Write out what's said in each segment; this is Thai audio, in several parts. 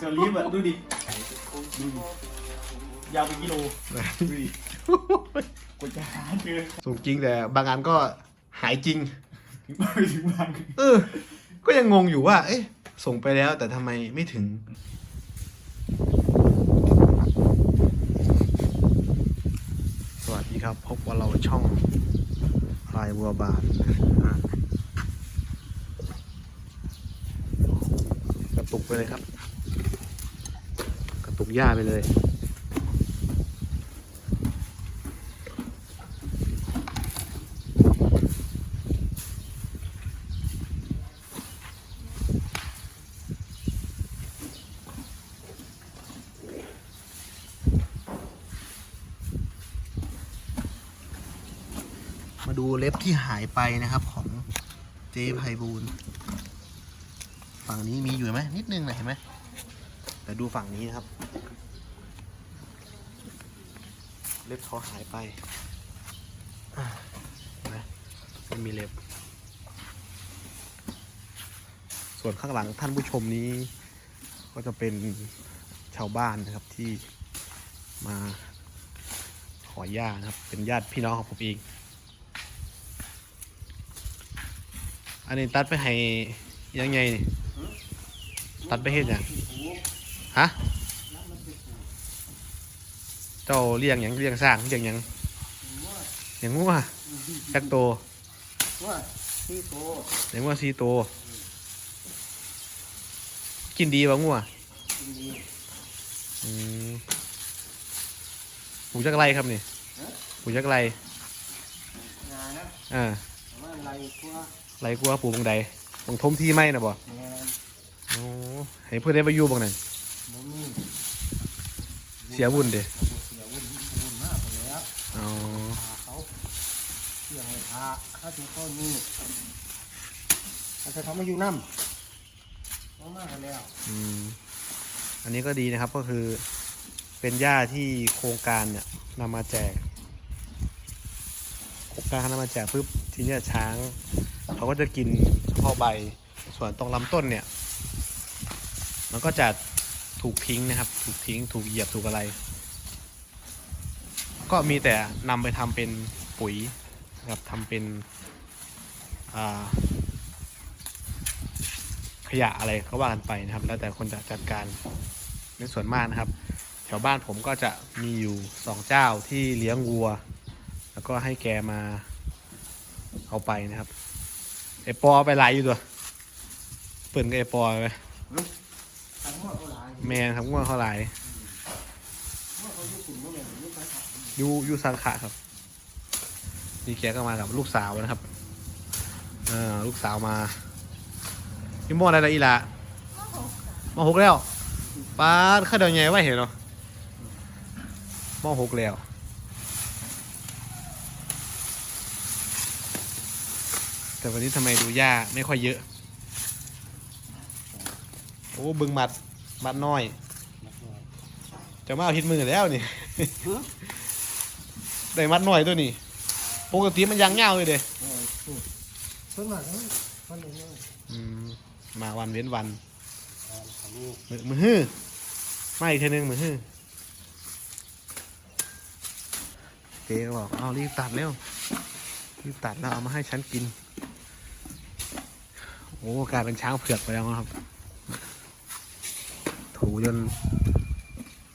เซลลีฟอะดูดิดูดิยาวเป็นกิโลดูดิกว่าจะหาเจอส่งจริงแต่บางอันก็หายจริง ถึงไปถึงบางเออ ก็ยังงงอยู่ว่า เอ๊ะ ส่งไปแล้วแต่ทำไมไม่ถึง สวัสดีครับพบกับเราช่องพลายวัวบานอะกระตุกไปเลยครับ ตกหญ้าไปเลย มาดูเล็บที่หายไปนะครับของเจ๊ไพบูลฝั่งนี้มีอยู่ไหมนิดนึงนะเห็นไหม แต่ดูฝั่งนี้นะครับ เล็บเขาหายไปอะเห็นไหมไม่มีเล็บ ส่วนข้างหลังท่านผู้ชมนี้ ก็จะเป็นชาวบ้านนะครับที่มาขอญาตนะครับ เป็นญาติพี่น้องของผมเองอันนี้ตัดไปให้ยังไงนี่ตัดไปเฮ็ดหยัง ฮะเจ้าเลี้ยงหยังเลี้ยงสร้างเลี้ยงหยังเลี้ยงงัวจักโตว่าพี่โตเลี้ยงงัวสี่โตวกินดีป่ะงัวจริงดีอืมปลูกจักไรครับนี่ปลูกจักไรงานนะอ่าแต่ว่าอะไรพวกไรกลัวปลูกตรงใดตรงทมที่ไหมนะบ่งานโอ้ให้เพื่อนได้ไปอยู่บ้างนั่นมันมี เสียบุญเด้เสียวุ่นวุ่นมากเลยครับอ๋อพาเขาเสี่ยงให้พาถ้าถึงข้อนี้มันจะทำมาอยู่น้ำเอามากกันแล้วอืมอันนี้ก็ดีนะครับก็คือเป็นหญ้าที่โครงการเนี่ยนำมาแจกโครงการเขานำมาแจกปุ๊บทีเนี้ยช้างเขาก็จะกินเฉพาะใบส่วนตรงลำต้นเนี่ย มันก็จะ ถูกทิ้งนะครับ ถูกทิ้ง ถูกเหยียบถูกอะไร ก็มีแต่นำไปทำเป็นปุ๋ยนะครับทำเป็นขยะอะไรก็ว่ากันไปนะครับ แล้วแต่คนจะจัดการในส่วนมากนะครับ แถวบ้านผมก็จะมีอยู่สองเจ้าที่เลี้ยงวัว แล้วก็ให้แกมาเอาไปนะครับไอปอไปหลายอยู่ตัวเปิดกับไอปอไปทั้งหมดเท่าไหร่ แมนครับง่วงเขาหลายเมื่อเขาอยู่อย่างนี้ไปขับอยูอยูสังขะครับนี่แกก็มากับลูกสาวนะครับเออลูกสาวมาพี่โมออะไรละอีละมหกแล้วป้าข้าเดียวไงว่าเห็นเนาะมหกแล้วแต่วันนี้ทำไมดูหญ้าไม่ค่อยเยอะ โอ้บึงหมัด หมัดน้อย จะมาเอาทิศมือแล้วนี่ ได้มัดหน่อยตัวนี้ ปกติมันยังเงาเลยเด้เออเพิ่งมาแล้วมันเลยเนี่ยอืมมาวันเว้นวันอันนี้มือมือฮื้อไม่อีกเทอนึงมือฮื้อเจ๊ก็บอกเอารีบตัดเร็วรีบตัดแล้วเอามาให้ฉันกิน โอ้กลายเป็นช้างเผือกไปแล้วนะครับ ถูจน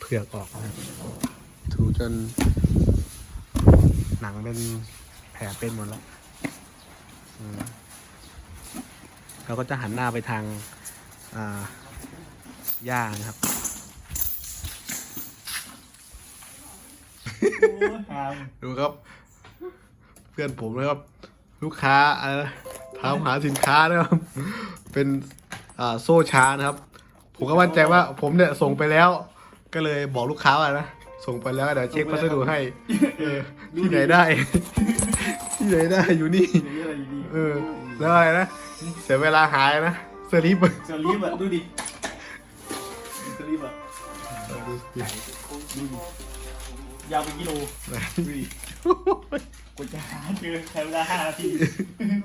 เผือกออกนะครับถูจน หนังเป็นแผลเป็นหมดแล้วอืมเราก็จะหันหน้าไปทางอ่าหญ้านะครับโอ้ยหามดูครับ เพื่อนผมนะครับ ลูกค้าอะไรนะถามหาสินค้านะครับ เป็นอ่าโซ่ช้านะครับ ผมก็มั่นใจว่าผมเนี่ยส่งไปแล้ว ก็เลยบอกลูกค้าว่านะส่งไปแล้วเดี๋ยวเช็คพัสดุให้เออที่ไหนได้ ที่ไหนได้อยู่นี่ อย่างนี้อะไรอยู่ดีเออแล้วอะไรนะเสียเวลาหายนะสลิปเซลลีฟอะดูดิเซลลีฟอะดูดิยาวเป็นกิโลดูดิกว่าจะหาเจอใช้เวลาห้านาที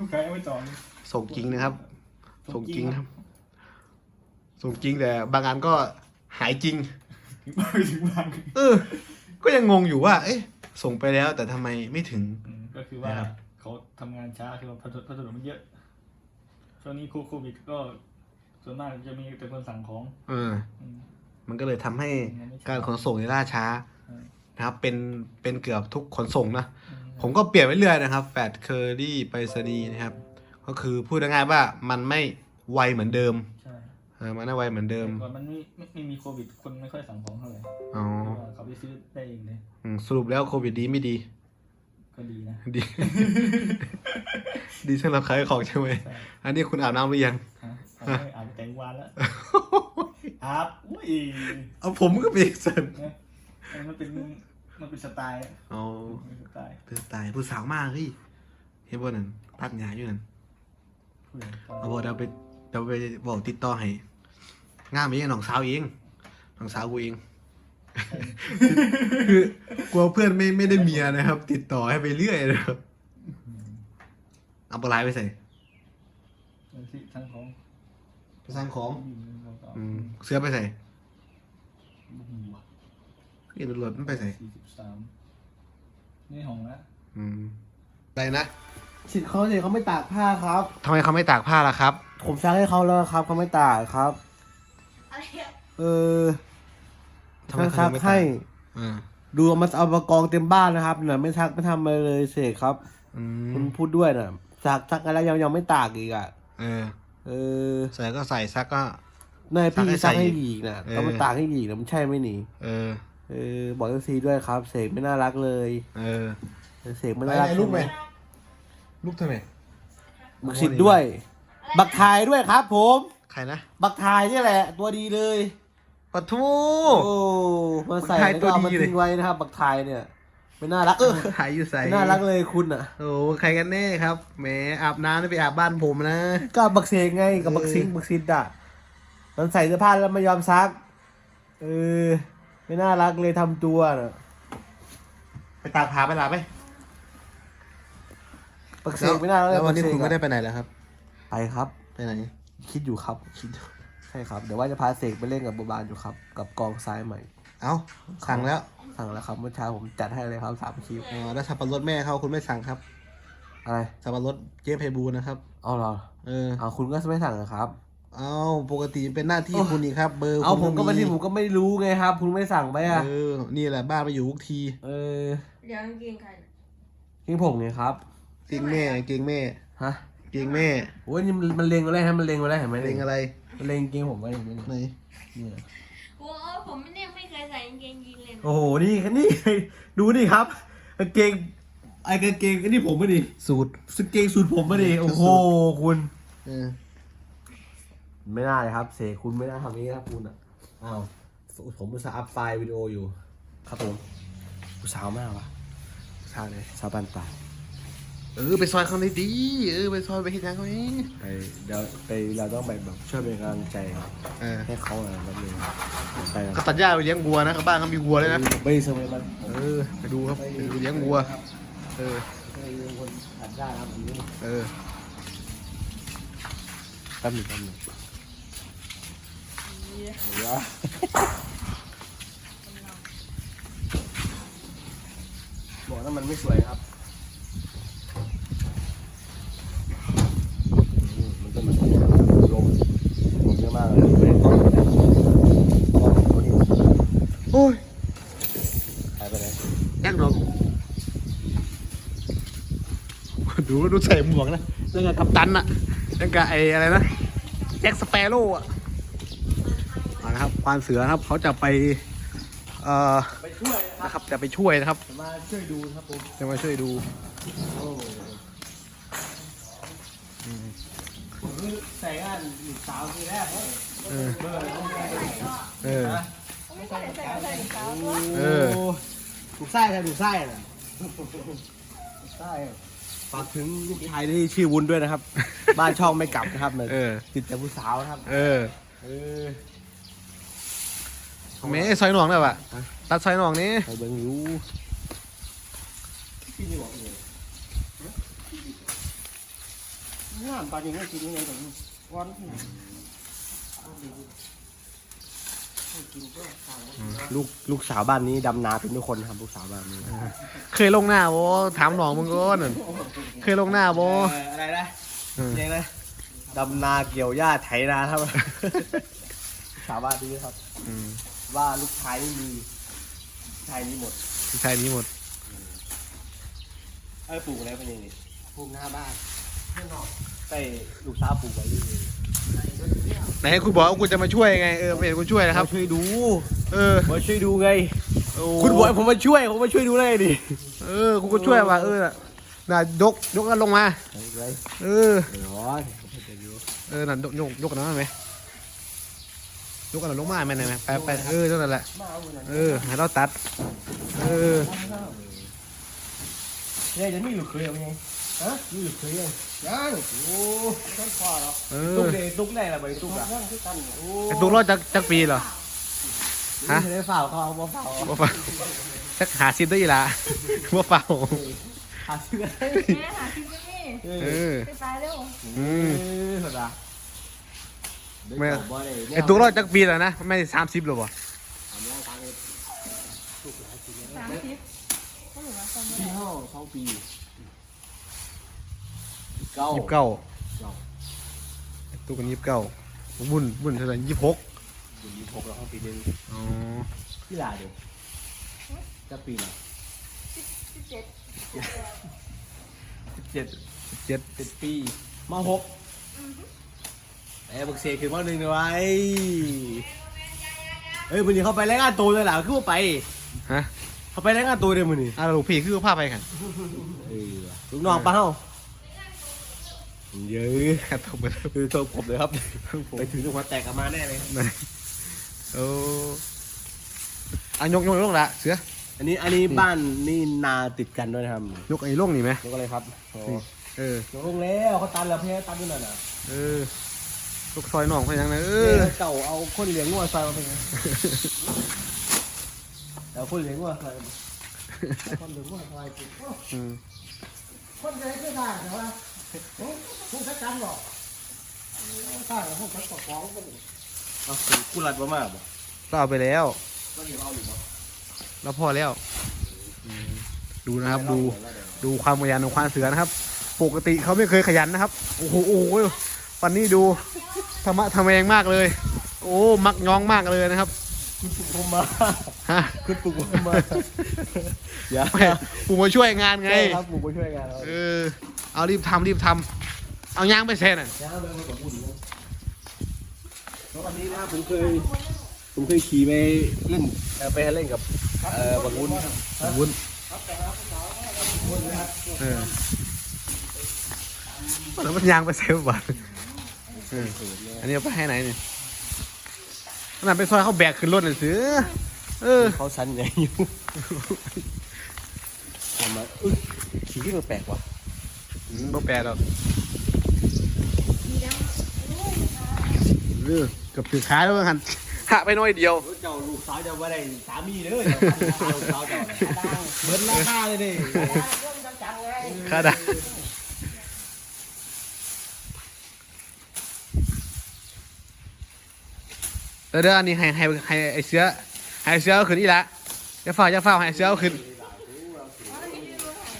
ลูกค้ายังไม่จองเลยส่งจริงนะครับ ส่งจริงนะครับ ส่งจริงแต่บางอันก็หายจริง ไม่ถึงบางเออ ก็ยังงงอยู่ว่า เอ๊ะ ส่งไปแล้วแต่ทำไมไม่ถึง อืมก็คือว่านะครับ เขาทำงานช้าคือว่าพัสดุพัสดุมันเยอะช่วงนี้โควิดก็ ส่วนมากจะมีแต่คนสั่งของเออ อืมมันก็เลยทำให้มันไม่ใช่การขนส่งในยล่าช้าใช่นะครับ เป็นเป็นเกือบทุกขนส่งนะ อืมผมก็เปลี่ยนไปเรื่อยนะครับแฟดเคอรี่ไปรษณีย์นะครับ ก็คือพูดง่ายๆว่ามันไม่ไวเหมือนเดิมใช่ เออมันไม่ไวเหมือนเดิม ก่อนมันไม่ไม่ไม่มีโควิดคนไม่ค่อยสั่งของเท่าไหร่อ๋อเพราะว่าเขาไปซื้อได้เองเลยอืมสรุปแล้วโควิดดีไม่ดี ก็ดีนะดี ดีสำหรับขายของใช่ไหม ใช่อันนี้คุณอาบน้ำหรือยัง ฮะผมไม่อาบแต่งวานแล้วอาบอุ้ยเอาผมก็เป็นอีกสันเนี่ยมันเป็นมันเป็นสไตล์อ๋อเป็นสไตล์เป็นสไตล์ผู้สาวมากเฮ้ยเฮ้ยบอนั่นตัดหญ้าอยู่นั่นผู้ใหญ่ก็เอาบอกเดี๋ยวไปเดี๋ยวไปบอกติดต่อให้ งามเองน้องสาวเองน้องสาวกูเองคือกลัวเพื่อนไม่ไม่ได้เมียนะครับ ติดต่อให้ไปเรื่อยนะครับเอาปลาไหลไปใส่เป็นที่ทั้งของไปสร้างของผู้หญิงแล้วก็อืมเสื้อไปใส่หัวเอ็นรถมันไปใส่สี่สิบสามนี่ของละอืมอะไรนะสิทธิ์เขาสิเขาไม่ตากผ้าครับทำไมเขาไม่ตากผ้าล่ะครับ ผมซักให้เขาแล้วครับเขาไม่ตากครับ อะไรอะเออทำไมเขาซัถึกงไม่ตากให้ อ่าดูเอามาเอามากองเต็มบ้านนะครับเนี่ยไม่ซักไม่ทำอะไรเลยเสกครับอืคุมณพูดด้วยน่ะซักซักกันแล้วยังยังไม่ตากอีกอะ เออเออใส่ก็ใส่ซักก็ นายพี่ซัซักกให้ให้ใส่อีกนะเออ ต้องมาตากให้อีกนะมันใช่ไหมหนีเออ เออบอกเอฟซีด้วยครับเสกไม่น่ารักเลยเออ เสกไม่น่ารักไหนๆลูกไหม ลูกทำไม บักสิทธิ์ด้วย บักทายด้วยครับ ผม ใครนะบักทายนี่แหละ ตัวดีเลยปะทู โอ้มาใส่บักทายแล้วก็เอามาตัวดีเลย ทิ้งไว้นะครับ บักทายเนี่ยไม่น่ารักเออถ่ายอยู่ใส่ไม่น่ารักเลยคุณอะโอ้ใครกันแน่ครับแหมอาบน้ำนี่ไปอาบบ้านผมนะ ก็บักเสกไงกับเออบักซิงบักซินอะมันใส่เสื้อผ้าแล้วไม่ยอมซักเออไม่น่ารักเลยทำตัวน่ะไปตากผ้าไปลาไปบักเสกไม่น่ารักเลยแล้ววันนี้บักเสกคุณไม่ได้อะไปไหนแล้วครับ ไปครับ ไปไหน คิดอยู่ครับคิดใช่ครับ เดี๋ยวว่าจะพาเสกไปเล่นกับบัวบานอยู่ครับ กับกองซ้ายใหม่ เอ้าสั่งแล้วสั่งแล้วครับเมื่อเช้าผมจัดให้เลยครับสามคลิปอ๋อแล้วสับปะรดแม่เขาคุณไม่สั่งครับ อะไรสับปะรดเจ๊ไพบูลย์นะครับ เอาเหรอเออ เอาคุณก็ไม่สั่งเหรอครับ เอาปกติเป็นหน้าที่คุณนี่ครับ เบอร์เอาคุณผมก็ไม่ที่ผมก็ไม่รู้ไงครับ คุณไม่สั่งไปอะเออ นี่แหละบ้านไปอยู่ทุกที เออเดี๋ยวกางเกงใครน่ะทิ้งผมไงครับ เกงแม่ เกงแม่ ฮะ เกงแม่โอ้ยนี่มันมันเล็งมาแล้วฮะมันเล็งมาแล้วเห็นไหมเพลงอะไรมันเล็งเกงผมไว้เห็นไหมไหนเนี่ยเนี่ยโอ้ผมเนี่ยไม่เคยใส่กางเกงยีนเลยนะโอ้โหนี่นี่ ดูนี่ครับกางเกงไอ้กางเกงอันนี้ผมไม่ดิสูตรสเกงสูตรผมไม่ดิโอ้โหคุณ เออไม่น่าเลยครับ เสกคุณไม่น่าทำอย่างนี้ครับคุณอะอ้าวผมอุตส่าห์อัพไฟล์วิดีโออยู่ ครับผมผู้สาวมากวะชาเลยสาวปันป่า เออไปซอยเขาเลยดีเออไปซอยไปเห็นยังเขาเองไปเดี๋ยวไปเราต้องไปแบบช่วยเป็นกำลังใจเออให้เขาหน่อยแป๊บนึงไปกันเขาตัดหญ้าไปเลี้ยงวัวนะเขาบ้านเขามีวัวเลยนะไม่เซอร์ไพรส์มันเออไปดูครับไปดูเลี้ยงวัว เออไปดูคนตัดหญ้าครับอันนี้เออแป๊บหนึงแป๊บหนึงเดี๋ยวบอกว่ามันไม่สวยครับอืมมันก็เหมือนลมลมเยอะมากเลยไม่ได้ต้องเลยนะต้องตัวนี้ โอ้ย หายไปไหน แอกหรอก ดูดูใส่หมวกนะแล้วก็กัปตันอะแล้วก็ไออะไรนะแจ็คสเปโร่อะเอาละครับควานเสือนะครับเขาจะไปเอ่อไปช่วยนะครับนะครับจะไปช่วยนะครับมาช่วยดูครับผมจะมาช่วยดูโอ้ผมคือใส่งานอีกสาวทีแรกเลยเออเบอร์อะไรต้องใส่เออไม่ใส่ใส่ใส่ขาวตัวเออถูกไส้ใช่ถูกไส้น่ะถูกไส้ ฝากถึงลูกชายที่ชื่อวุ้นด้วยนะครับ บ้านช่องไม่กลับนะครับเนี่ยเออ ติดแต่ผู้สาวนะครับ เออเออเมย์ซอยหนองได้ปะตัดซอยหนองนี้ไปเบิ่งอยู่กินดีกว่าเลยงานปลาจริงไม่กินยังไงถึงวัน ลูกลูกสาวบ้านนี้ดำนาเป็นทุกคนครับลูกสาวบ้านนี้เคยลงหน้าโบถามหนองมึงก่อนนั่นเคยลงหน้าโบเอ่ออะไรนะเออเรียกนะดำนาเกี่ยวหญ้าไถนาครับสาวบ้านนี้ครับอืมว่าลูกชายไม่มีลูกชายนี้หมดใช่นี้หมดเอ้ยปลูกอะไรเป็นยังไงปลูกหน้าบ้านข้างนอกใส่ลูกสาวปลูกไว้เลย ไหนคุณบอกว่าคุณจะมาช่วยไงเออไม่เห็นคุณช่วยนะครับ มาช่วยดูเออมาช่วยดูไง โอ้คุณบอกให้ผมมาช่วยผมมาช่วยดูเลยดิเออคุณก็ช่วยว่ะเออน่ะน่ะยกยกกันลงมาอะไรเออเดี๋ยวผมจะดูเออนั่นยกยกยกกันนั้นไหมยกกันลงมาไหมไหนไหมไปไปเออนั่นแหละมาเอาเงินหน่อยเออให้เราตัด เออ เนี่ยจะมีลูกเคยเอาไง ฮะมีลูกเคยยังยังโอ้ต้นคอหรอเอตุ๊อกเดตุ๊กได้ละใบตุ๊กอะยังคือกันโอ้ไอ้ตุ๊กรอดจักจักปีเหรอ ฮะ ไม่ได้ฝ่าวเขาเอาบ่ฝ่าวว่าเปล่าจักหาซิมได้อีหละว่าเปล่าหาซื้อได้แม่หาที่นี่เออไปตายเร็วอืม เออสุดาแม่ด้บ่ด้ไอ้ตุ๊กรอดจักปีแล้วนะไม่สามสิบหรอวะทำแล้วทางนี้สามสิบเขาบอกว่าสองปีห้าสองปี เก้ายี่สิบเก้าเก้าไอ้ตุ๊กกันยี่สิบเก้าบุญบุญเท่าไหร่ยี่สิบหกอยู่ยี่สิบหกแล้วห้องปีหนึงอ๋อพี่ลาเดียวจะปีละสิบเจ็ดสิบเจ็ดเจ็ดสิบปีมาหกไอ้บักเซคือมาหนึ่งเลยว่ะไอ้เอ้ยวันนี้เขาไปรายงานตัวเลยหล่ะคือว่าไป ฮะเขาไปรายงานตัวเลยมื้อนี้อะลูกพี่คือภาพไปกันเออลูกน้องปะเฮา เยอะขัดตกไปแล้วคือตัวผมเลยครับไปถึงจังหวัดแตกกลับมาแน่เลยโอ้อะยกยกยกละเสืออันนี้อันนี้บ้านนี่นาติดกันด้วยนะครับยกไอ้ล่งนี่ไหมยกอะไรครับโอ้เออยกลงแล้วเขาตันแล้วเพื่ตันด้วยน่ะเออลูกซอยน้องเขาอย่างนั้นเอเอออเก่าเอาคนเลี้ยงงัวใส่มาเป็นไงเอาคนเลี้ยงงัวใส่มาคนเลี้ยงงัวใส่ปุ๊บโอ้อืมคนเลี้ยงไม่ได้แต่ว่าโอ้ พวกจัดการหรอกใช่พวกจัดการของก็อะกูรัดมามากบ่เราเอาไปแล้ว ก็เดี๋ยวเอาอยู่บ่เราพอแล้ว ดูนะครับดูดูความขยันของควานเสือนะครับ ปกติเขาไม่เคยขยันนะครับ โอ้โหโอ้โหวันนี้ดูธรรมะทำแมงมากเลย โอ้ มักย้องมากเลยนะครับ คุณปลุกผมมาฮะคุณปลุกผมมาอย่าแม่ปู่มาช่วยงานไง ใช่ครับปลุกมาช่วยกันครับเออ เอารีบทำรีบทำเอายางไปเซ็นอะ ย่าเดินมากับบุญนะแล้ววันนี้นะผมเคย ผมเคยขี่ไปเล่นเอ่อไปเล่นกับเอ่อบังวุ้นครับวุ้นเออแล้วมันยางไปเซฟบ่ะเอออันนี้เอาไปให้ไหนเนี่ย ขนาดไปซอยเขาแบกขึ้นรถเลยซื้อเออ เขาสันใหญ่อยู่ทำไมาอึ๊ยขี่ที่มันแปลกว่ะบ่แปลหรอกมีดำเออเกับถือขาแล้วหันหะไปหน้อยเดียว เจ้าลูกสาวจะว่าได้สามีเด้อเจ้าลูกสาวเจ้าเนี่ยเบิร์นราคาเลยดิข้าได้ เออเดี๋ยวอันนี้ให้ให้ให้ไอเสือให้เสือเอาขึ้นอีละจะฝ้าจะฝ้าให้เสือเอาขึ้น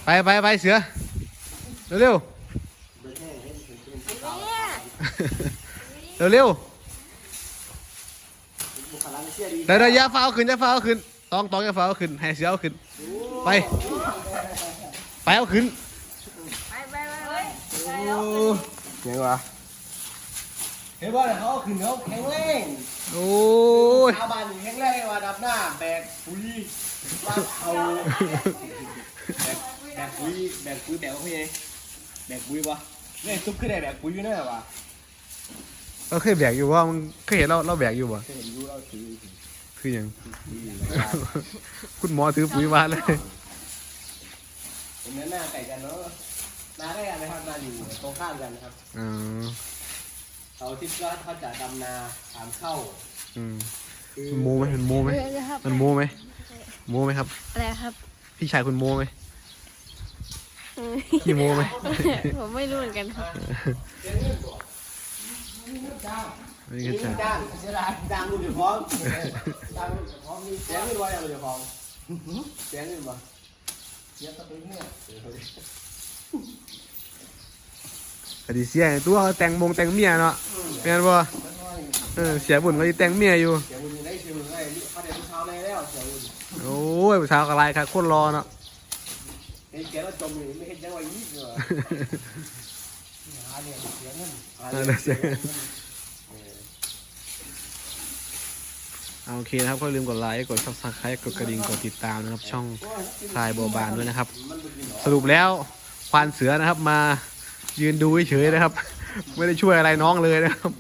ไปไปไปเสือเร็วเร็วเร็วเดี๋ยวเดี๋ยวอย่าฝ้าเอาขึ้นอย่าฝ้าเอาขึ้นตองตองอย่าฝ้าเอาขึ้นให้เสือเอาขึ้น ไป ไปเอาขึ้นไปไปไปไปไปโอ้แล้วยังวะเห็นว่าเขาขึ้นเขาแข็งแรง โอ้ยชาวบ้านแข็งแรงว่าดับหน้าแบกปุ๋ยว่าเอาแบกแบกปุ๋ยแบกปุ๋ยแบกเขาไงแบกปุ๋ยปะเนี่ยซุปขึ้นได้แบกปุ๋ยอยู่แน่วะเราเคยแบกอยู่ว่ามึงเคยเห็นเราเราแบกอยู่บ่เคยเห็นอยู่เราถือคืออย่างปุ๋ยอยู่แล้วคุณหมอถือปุ๋ยมาเลยผมเน้นหน้าไก่กันเนาะหน้าใกล้กันนะครับหน้าอยู่ตรงข้ามกันนะครับอ๋อ เขาที่ว่าเขาจะดำนาถามเข้าอืมมันโมไหมมันโมไหมเดี๋ยวครับมันโมไหมโมไหมครับ อะไรครับพี่ชายคุณโมไหมพี่โมไหมผมไม่รู้เหมือนกันครับฮไม่นี่เข้าใจ จ้างเสียดายจ้างลูกเดี๋ยวพร้อมจ้างลูกเดี๋ยวพร้อมนี่แจ้งเงินไว้อย่างเดี๋ยวพร้อมแจ้งเงินบ่เดี๋ยวตะลึงเนี่ย แต่ดีเสียตัวเขาแต่งมงแต่งเมียเนาะแม่นบ่มันน้อยเออเสียบุญเขาสิแต่งเมียอยู่ เสียบุญได้เสียบุญได้เขาเดี๋ยวเช้าในแล้วเสียบุญโอ้ยผู้สาวกะไรครับโคตรรอเนาะเห็นแกแล้วจมอยู่ไม่เห็นจังหวะยี่เหรอหาเรียนเสียเงินเออเสียเอาโอเคนะครับก็อย่าลืมกดไลค์กดซับสไครต์กดกระดิ่งกดติดตามนะครับ ช่องพลายบัวบานด้วยนะครับ สรุปแล้วควานเสือนะครับมา ยืนดูเฉยๆนะครับ ไม่ได้ช่วยอะไรน้องเลยนะครับ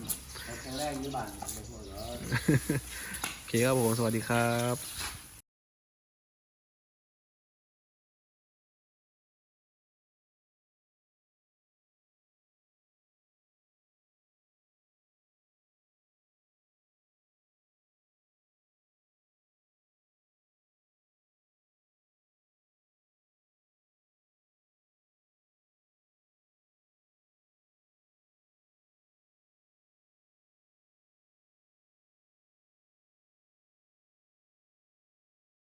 แข็งแรงยี่บ้านไม่พอเหรอโอเคครับผม สวัสดีครับ